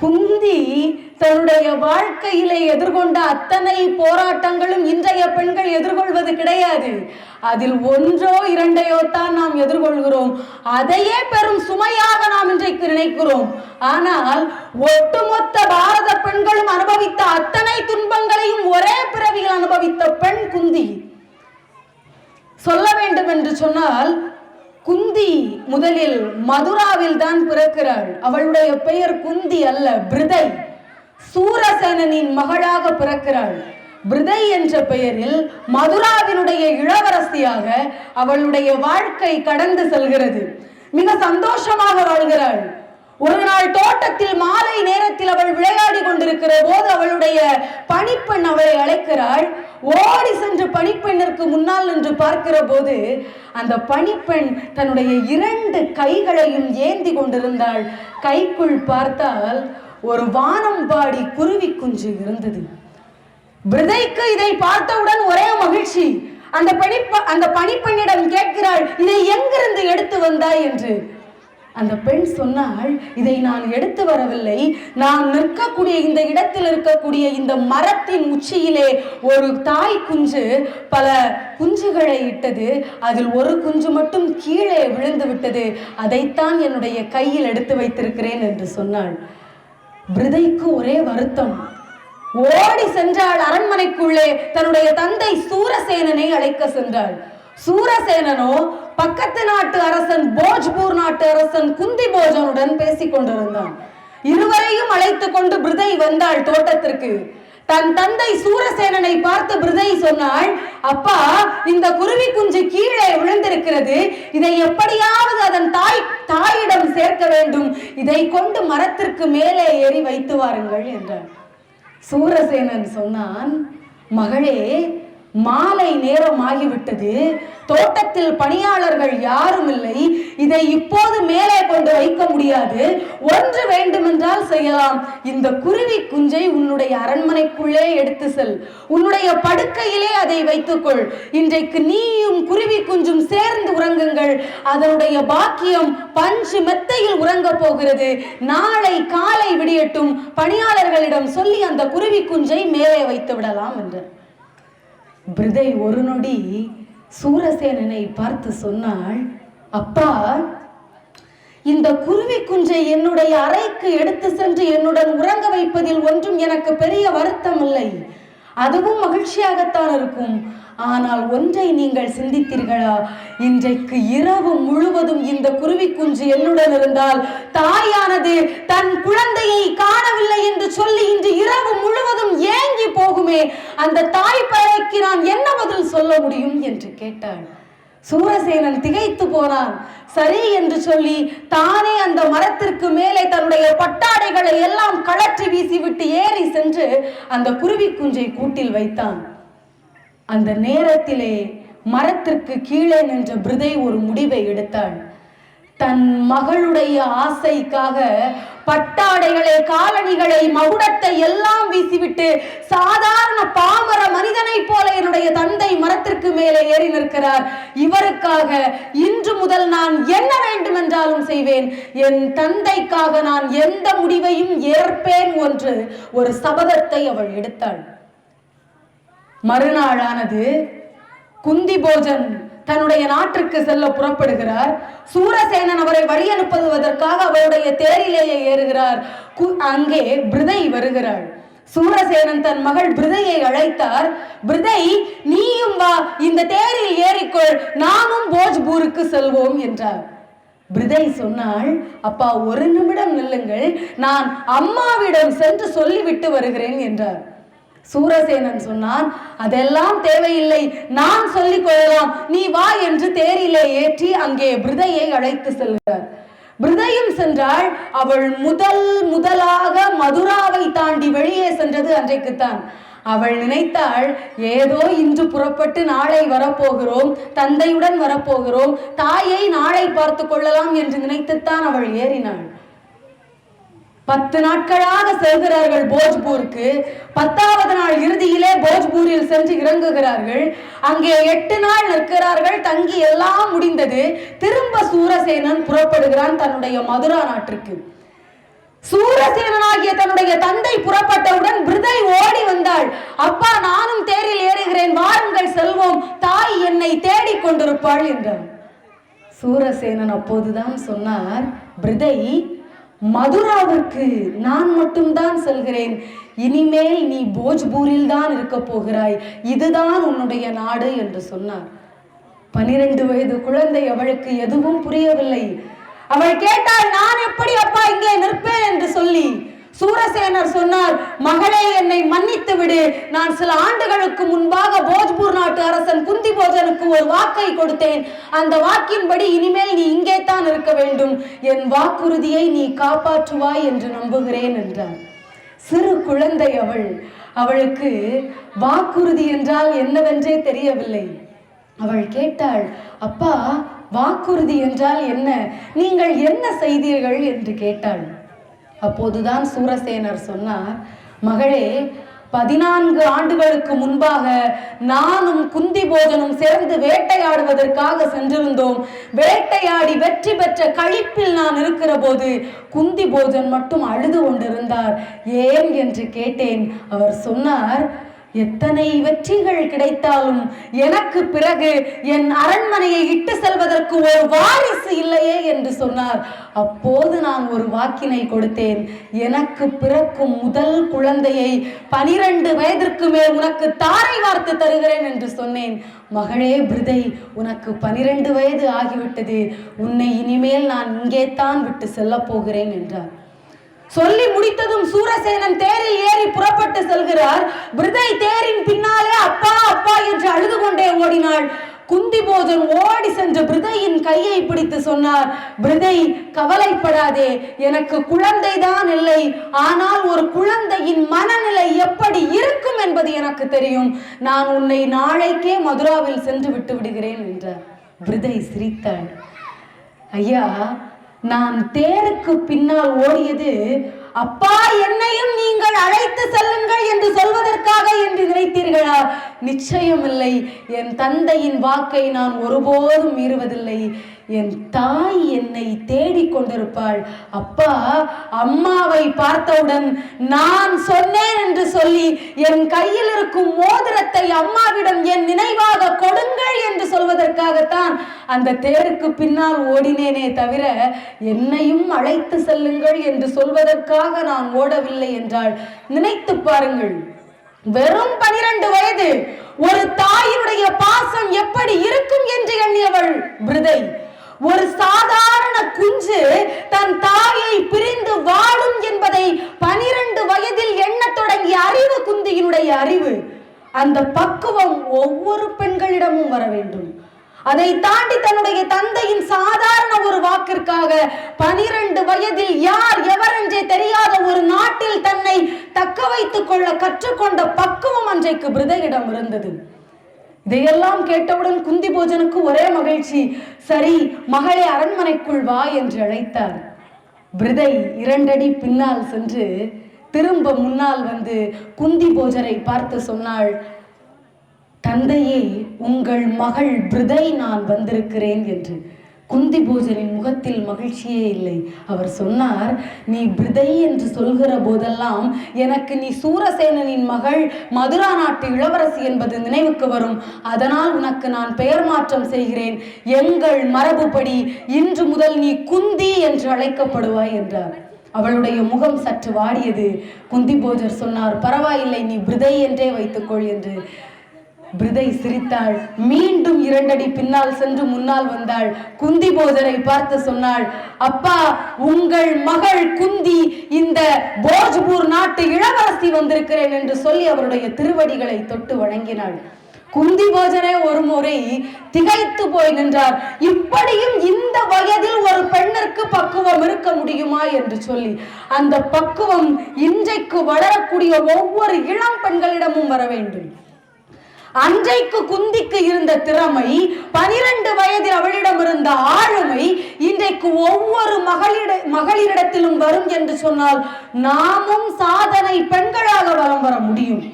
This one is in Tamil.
குந்தி தன்னுடைய வாழ்க்கையிலே எதிர்கொண்ட அத்தனை போராட்டங்களும் இன்றைய பெண்கள் எதிர்கொள்வது கிடையாது. அதில் ஒன்றோ இரண்டையோ தான் நாம் எதிர்கொள்கிறோம். அதையே பெரும் சுமையாக நாம் இன்றைக்கு நினைக்கிறோம். ஆனால் ஒட்டுமொத்த பாரத பெண்களும் அனுபவித்த அத்தனை துன்பங்களையும் ஒரே பிறவியில் அனுபவித்த பெண் குந்தி. சொல்ல வேண்டும் என்று சொன்னால் குந்தி முதலில் மதுராவில் தான் பிறக்கிறாள். அவளுடைய பெயர் குந்தி அல்ல பிருதை. சூரசேனனின் மகளாக பிறக்கிறாள். பிருதை என்ற பெயரில் மதுராவினுடைய இளவரசியாக அவளுடைய வாழ்க்கை கடந்து செல்கிறது. மிக சந்தோஷமாக வாழ்கிறாள். ஒரு நாள் தோட்டத்தில் மாலை நேரத்தில் அவள் விளையாடி கொண்டிருக்கிற போது அவளுடைய பணிப்பெண் அவளை அழைக்கிறாள். ஓடி சென்று பணிப்பெண்ணிற்கு முன்னால் நின்று பார்க்கிற போது அந்த பணிப்பெண் தன்னுடைய இரண்டு கைகளையும் ஏந்தி கொண்டிருந்தாள். கைக்குள் பார்த்தால் ஒரு வானம்பாடி குருவி குஞ்சு இருந்தது. விருதைக்கு இதை பார்த்தவுடன் ஒரே மகிழ்ச்சி. அந்த பணிப்ப அந்த பணிப்பெண்ணிடம் கேட்கிறாள் இதை எங்கிருந்து எடுத்து வந்தாய்? என்று. அந்த பெண் சொன்னாள் இதை நான் எடுத்து வரவில்லை. நான் நிற்கக்கூடிய இந்த இடத்தில் இருக்கக்கூடிய இந்த மரத்தின் உச்சியிலே ஒரு தாய் குஞ்சு பல குஞ்சுகளை இட்டது. அதில் ஒரு குஞ்சு மட்டும் கீழே விழுந்து விட்டது. அதைத்தான் என்னுடைய கையில் எடுத்து வைத்திருக்கிறேன் என்று சொன்னாள். விருதைக்கு ஒரே வருத்தம். ஓடி சென்றாள் அரண்மனைக்குள்ளே. தன்னுடைய தந்தை சூரசேனனை அழைக்க சென்றாள். சூரசேனனோ பக்கத்து நாட்டு அரசன் போஜ்பூர் நாட்டு அரசன் குந்தி போஜனுடன் பேசிக் கொண்டிருந்தான். இருவரையும் அழைத்து கொண்டு பிருதை வந்தாள் தோட்டத்திற்கு. தன் தந்தை சூரசேனனை பார்த்து பிருதை சொன்னாள் அப்பா இந்த குருவி குஞ்சு கீழே விழுந்திருக்கிறது. இதை எப்படியாவது அதன் தாய் தாயிடம் சேர்க்க வேண்டும். இதை கொண்டு மரத்திற்கு மேலே ஏறி வைத்து வாருங்கள் என்றான். சூரசேனன் சொன்னான் மகளே மாலை நேரம் ஆகிவிட்டது தோட்டத்தில் பணியாளர்கள் யாரும் இல்லை. இதை இப்போது மேலே கொண்டு வைக்க முடியாது. ஒன்று வேண்டுமென்றால் செய்யலாம். இந்த குருவி குஞ்சை உன்னுடைய அரண்மனைக்குள்ளே எடுத்து செல். உன்னுடைய படுக்கையிலே அதை வைத்துக்கொள். இன்றைக்கு நீயும் குருவி குஞ்சும் சேர்ந்து உறங்குங்கள். அதனுடைய பாக்கியம் பஞ்சு மெத்தையில் உறங்க போகிறது. நாளை காலை விடியட்டும் பணியாளர்களிடம் சொல்லி அந்த குருவி குஞ்சை மேலே வைத்து விடலாம் என்றார் பிருதை ஒரு நொடி சூரசேனனை பார்த்து சொன்னாள் அப்பா இந்த குருவி குஞ்சை என்னுடைய அறைக்கு எடுத்து சென்று என்னுடன் உறங்க வைப்பதில் ஒன்றும் எனக்கு பெரிய வருத்தம் இல்லை அதுவும் மகிழ்ச்சியாகத்தான் இருக்கும். ஆனால் ஒன்றை நீங்கள் சிந்தித்தீர்களா? இன்றைக்கு இரவு முழுவதும் இந்த குருவி குஞ்சு என்னுடன் இருந்தால் தாயானது தன் குழந்தையை காணவில்லை என்று சொல்லி இன்று இரவு முழுவதும் ஏங்கி போகுமே. அந்த தாய் பறவைக்கு நான் என்ன பதில் சொல்ல முடியும் என்று கேட்டான் சூரசேனன் திகைத்து போனான். சரி என்று சொல்லி தானே அந்த மரத்திற்கு மேலே தன்னுடைய பட்டாடைகளை எல்லாம் கழற்றி வீசிவிட்டு ஏறி சென்று அந்த குருவி குஞ்சை கூட்டில் வைத்தான். அந்த நேரத்திலே மரத்திற்கு கீழே நின்ற பிருதை ஒரு முடிவை எடுத்தாள். தன் மகளுடைய ஆசைக்காக பட்டாடைகளை காலணிகளை மகுடத்தை எல்லாம் வீசிவிட்டு சாதாரண பாமர மனிதனைப் போல என்னுடைய தந்தை மரத்திற்கு மேலே ஏறி நிற்கிறார். இவருக்காக இன்று முதல் நான் என்ன வேண்டுமென்றாலும் செய்வேன். என் தந்தைக்காக நான் எந்த முடிவையும் ஏற்பேன் என்று ஒரு சபதத்தை அவள் எடுத்தாள். மறுநாளானது குந்தி போஜன் தன்னுடைய நாட்டிற்கு செல்ல புறப்படுகிறார். சூரசேனன் அவரை வழி அனுப்புவதற்காக அவருடைய தேரிலேயே ஏறுகிறார். கு- அங்கே பிருதை வருகிறாள். சூரசேனன் தன் மகள் பிருதையை அழைத்தார். பிருதை நீயும் வா இந்த தேரில் ஏறிக்கொள் நாமும் போஜ்பூருக்கு செல்வோம் என்றார். பிரிதை சொன்னால் அப்பா ஒரு நிமிடம் நில்லுங்கள் நான் அம்மாவிடம் சென்று சொல்லிவிட்டு வருகிறேன் என்றார். சூரசேனன் சொன்னான் அதெல்லாம் தேவையில்லை. நான் சொல்லிக் கொள்ளலாம். நீ வா என்று தேரிலே ஏற்றி அங்கே பிருதையை அழைத்து செல்கிறார். பிருதையும் சென்றாள். அவள் முதல் முதலாக மதுராவை தாண்டி வெளியே சென்றது அன்றைக்குத்தான். அவள் நினைத்தாள் ஏதோ இன்று புறப்பட்டு நாளை வரப்போகிறோம். தந்தையுடன் வரப்போகிறோம். தாயை நாளை பார்த்து கொள்ளலாம் என்று நினைத்துத்தான் அவள் ஏறினாள். பத்து நாட்களாக செல்கிறார்கள் போஜ்பூருக்கு. பத்தாவது நாள் இறுதியிலே போஜ்பூரில் சென்று இறங்குகிறார்கள். அங்கே எட்டு நாள் நிற்கிறார்கள். தங்கி எல்லாம் முடிந்தது. திரும்ப சூரசேனன் புறப்படுகிறான் தன்னுடைய மதுரா நாட்டிற்கு. சூரசேனனாகிய தன்னுடைய தந்தை புறப்பட்டவுடன் பிருதை ஓடி வந்தாள். அப்பா நானும் தேரில் ஏறுகிறேன். வாருங்கள் செல்வோம். தாய் என்னை தேடிக் கொண்டிருப்பாள் என்றான். சூரசேனன் அப்போதுதான் சொன்னார் பிருதை மதுராவிற்கு நான் மட்டும்தான் செல்கிறேன். இனிமேல் நீ போஜ்பூரில் தான் இருக்க போகிறாய். இதுதான் உன்னுடைய நாடு என்று சொன்னார். பனிரெண்டு வயது குழந்தை அவளுக்கு எதுவும் புரியவில்லை. அவள் கேட்டால் நான் எப்படி அப்பா இங்கே நிற்பேன்? என்று சொல்லி சூரசேனர் சொன்னார் மகளே என்னை மன்னித்து விடு. நான் சில ஆண்டுகளுக்கு முன்பாக போஜ்பூர் நாட்டு அரசன் குந்தி போஜனுக்கு ஒரு வாக்கை கொடுத்தேன். அந்த வாக்கின்படி இனிமேல் நீ இங்கே தான் இருக்க வேண்டும். என் வாக்குறுதியை நீ காப்பாற்றுவாய் என்று நம்புகிறேன் என்றார். சிறு குழந்தை அவள். அவளுக்கு வாக்குறுதி என்றால் என்னவென்றே தெரியவில்லை. அவள் கேட்டாள் அப்பா வாக்குறுதி என்றால் என்ன? நீங்கள் என்ன செய்தீர்கள்? என்று கேட்டாள். அப்போதுதான் சூரசேனர் சொன்னார் மகளே பதினான்கு ஆண்டுகளுக்கு முன்பாக நானும் குந்தி போஜனும் சேர்ந்து வேட்டையாடுவதற்காக சென்றிருந்தோம். வேட்டையாடி வெற்றி பெற்ற கழிப்பில் நான் இருக்கிற போது குந்தி போஜன் மட்டும் அழுது கொண்டிருந்தார். ஏன் என்று கேட்டேன். அவர் சொன்னார் எத்தனை வெற்றிகள் கிடைத்தாலும் எனக்கு பிறகு என் அரண்மனையை இட்டு செல்வதற்கு ஒரு வாரிசு இல்லையே என்று சொன்னார். அப்போது நான் ஒரு வாக்கினை கொடுத்தேன். எனக்கு பிறக்கும் முதல் குழந்தையை பனிரெண்டு வயதிற்கு மேல் உனக்கு தாரை வார்த்து தருகிறேன் என்று சொன்னேன். மகளே பிருதை உனக்கு பனிரெண்டு வயது ஆகிவிட்டது. உன்னை இனிமேல் நான் இங்கே தான் விட்டு செல்லப் போகிறேன் என்றார். சொல்லி முடித்ததும் சூரசேனன் தேரில் ஏறி புறப்பட்டு செல்கிறார். பிருதை தேரின் பின்னாலே அப்பா அப்பா என்று அழுது கொண்டே ஓடினாள். குந்தி போஜன் ஓடி சென்று பிருதையின் கையை பிடித்து சொன்னார் பிருதை கவலைப்படாதே எனக்கு குழந்தைதான் இல்லை. ஆனால் ஒரு குழந்தையின் மனநிலை எப்படி இருக்கும் என்பது எனக்கு தெரியும். நான் உன்னை நாளைக்கே மதுராவில் சென்று விட்டு விடுகிறேன் என்றார். பிருதை சிரித்தாள். ஐயா நான் தேருக்கு பின்னால் ஓடியது அப்பா என்னையும் நீங்கள் அழைத்து செல்லுங்கள் என்று சொல்வதற்காக என்று நினைத்தீர்களா? நிச்சயமில்லை. என் தந்தையின் வாக்கை நான் ஒருபோதும் மீறுவதில்லை. என் தாய் என்னை தேடிக் கொண்டிருப்பாள். அப்பா அம்மாவை பார்த்தவுடன் நான் சொன்னேன் என்று சொல்லி என் கையில் இருக்கும் மோதிரத்தை அம்மாவிடம் என் நினைவாக கொடுங்கள் என்று சொல்வதற்காகத்தான் அந்த தேருக்கு பின்னால் ஓடினேனே தவிர என்னையும் அழைத்து செல்லுங்கள் என்று சொல்வதற்காக நான் ஓடவில்லை என்றால் நினைத்து பாருங்கள். வெறும் பனிரெண்டு வயது. ஒரு தாயினுடைய பாசம் எப்படி இருக்கும் என்று எண்ணியவள் விருதை. ஒரு சாதாரண குஞ்சு தன் தாயை பிரிந்து வாழும் என்பதை பனிரெண்டு வயதில் எண்ணத் தொடங்கிய அறிவு குந்தியினுடைய அறிவு. அந்த பக்குவம் ஒவ்வொரு பெண்களிடமும் வர வேண்டும். அதை தாண்டி தன்னுடைய தந்தையின் சாதாரண ஒரு வாக்கிற்காக பனிரெண்டு வயதில் யார் எவர் என்றே தெரியாத ஒரு நாட்டில் தன்னை தக்க வைத்துக் கொள்ள கற்றுக்கொண்ட பக்குவம் அன்றைக்கு பிருதையிடம் இருந்தது. இதையெல்லாம் கேட்டவுடன் குந்தி போஜனுக்கு ஒரே மகிழ்ச்சி சரி மகளே அரண்மனைக்குள் வா என்று அழைத்தார். பிருதை இரண்டடி பின்னால் சென்று திரும்ப முன்னால் வந்து குந்தி போஜரை பார்த்து சொன்னாள் தந்தையே உங்கள் மகள் பிருதை நான் வந்திருக்கிறேன் என்று. குந்தி பூஜனின் முகத்தில் மகிழ்ச்சியே இல்லை. அவர் சொன்னார் நீ பிருதை என்று சொல்கிற போதெல்லாம் எனக்கு நீ சூரசேனனின் மகள் மதுரா நாட்டு இளவரசி என்பது நினைவுக்கு வரும். அதனால் உனக்கு நான் பெயர் மாற்றம் செய்கிறேன். எங்கள் மரபுப்படி இன்று முதல் நீ குந்தி என்று அழைக்கப்படுவாய் என்றார். அவளுடைய முகம் சற்று வாடியது. குந்தி போஜர் சொன்னார் பரவாயில்லை நீ பிருதை என்றே வைத்துக்கொள் என்று. பிரிதை சிரித்தாள். மீண்டும் இரண்டடி பின்னால் சென்று முன்னால் வந்தாள். குந்தி போஜனை பார்த்து சொன்னாள் அப்பா உங்கள் மகள் குந்தி இந்த போஜ்பூர் நாட்டு இளவரசி வந்திருக்கிறேன் என்று சொல்லி அவருடைய திருவடிகளை தொட்டு வணங்கினாள். குந்தி போஜனே ஒரு முறை திகைத்து போய் நின்றார். இப்படியும் இந்த வயதில் ஒரு பெண்ணிற்கு பக்குவம் இருக்க முடியுமா? என்று சொல்லி அந்த பக்குவம் இன்றைக்கு வளரக்கூடிய ஒவ்வொரு இளம் பெண்களிடமும் வர வேண்டும். அன்றைக்கு குந்திக்கு இருந்த திறமை பனிரெண்டு வயதில் அவளிடம் இருந்த ஆளுமை இன்றைக்கு ஒவ்வொரு மகளிட மகளிரிடத்திலும் வரும் என்று சொன்னால் நாமும் சாதனை பெண்களாக வலம் வர முடியும்.